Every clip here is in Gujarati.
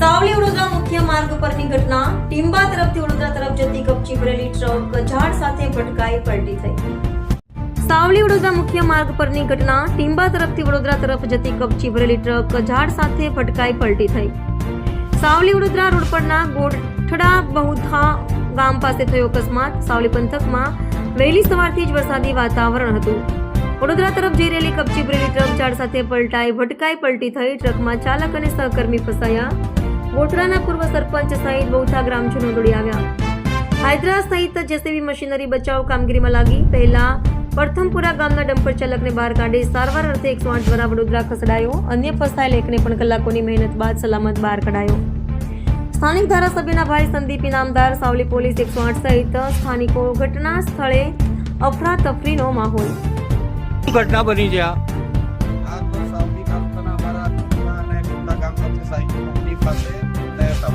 સાવલી વડોદરા મુખ્ય માર્ગ પરની ઘટના ટીમ્બા તરફથી વડોદરા તરફ જતી કપચી ભરેલી ટ્રક, ઝાડ સાથે ભટકાઈ પલટી થઈ. સાવલી વડોદરા મુખ્ય માર્ગ પરની ઘટના ટીમ્બા તરફથી વડોદરા તરફ જતી કપચી ભરેલી ટ્રક, ઝાડ સાથે ભટકાઈ પલટી થઈ. સાવલી વડોદરા રોડ પરના ગોઠડા બહુથા ગામ પાસે થયો અકસ્માત. સાવલી પંથકમાં વહેલી સવારથી જ વરસાદી વાતાવરણ હતું. વડોદરા તરફ જઈ રહેલી કપચી ભરેલી ટ્રક ઝાડ સાથે પલટાઈ ભટકાઈ પલટી થઈ. ટ્રકમાં ચાલક અને સહકર્મી ફસાયા. ગોઠરાના પૂર્વ સરપંચ સહિત બહુધા ગ્રામજનો દોડી આવ્યા. હાયદ્રા સહિત જેસીબી મશીનરી બચાવ કામગીરીમાં લાગી. પહેલા પ્રથમપુરા ગામના ડમ્પર ચાલકને બહાર કાઢી સારવાર અર્થે એકસો આઠ દ્વારા વડોદરા ખસેડાયો. અન્ય ફસાયેલ એકને પણ કલાકોની મહેનત બાદ સલામત બહાર કઢાયો. સ્થાનિક ધારાસભ્યના ભાઈ સંદીપ ઇનામદાર સાવલી પોલીસ એકસો આઠ સહિત સ્થાનિકો ઘટના સ્થળે અફરાતફરીનો માહોલ. ઘટના બની છે આ? સાવલી ગામના અમારા ગામના કંપની પાસે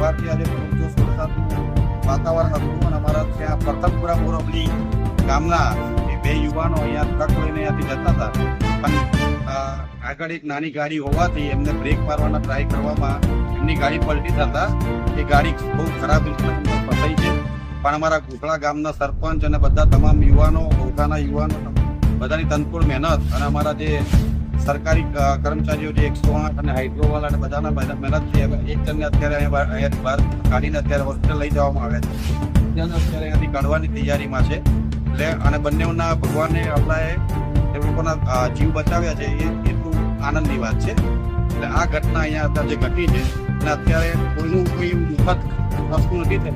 અને સવારથી આજે પૂરજોશ વરસાદનું વાતાવરણ હતું અને અમારા ત્યાં પ્રથમપુરા મોરબલી ગામના બે યુવાનો અહીંયા ટ્રક લઈને અહીંયાથી જતા હતા. પણ આગળ એક નાની ગાડી હોવાથી એમને બ્રેક મારવાના ટ્રાય કરવામાં એમની ગાડી પલટી થતા એ ગાડી બહુ ખરાબ રીતે ફસાઈ છે પણ અમારા ઘોટડા ગામના સરપંચ અને બધા તમામ યુવાનો ઘોઘાના યુવાનો, બધાની તનપૂર મહેનત અને અમારા જે સરકારી કર્મચારીઓ જે એકસો આઠ અને હાઇડ્રોવાલા અને બધાના મહેનત મહેનતથી એક જણને અત્યારે અહીંયા બહાર- કાઢીને અત્યારે હોસ્પિટલ લઈ જવામાં આવે છે. બીજાને અત્યારે અહીંયાથી કાઢવાની તૈયારીમાં છે. એટલે અને બંનેઓના ભગવાને આપણાએ એ લોકોના જીવ બચાવ્યા છે એ એટલું આનંદની વાત છે. એટલે આ ઘટના અહીંયા અત્યારે જે ઘટી છે અને અત્યારે કોઈનું કોઈ દુઃખદ વસ્તુ નથી થઈ.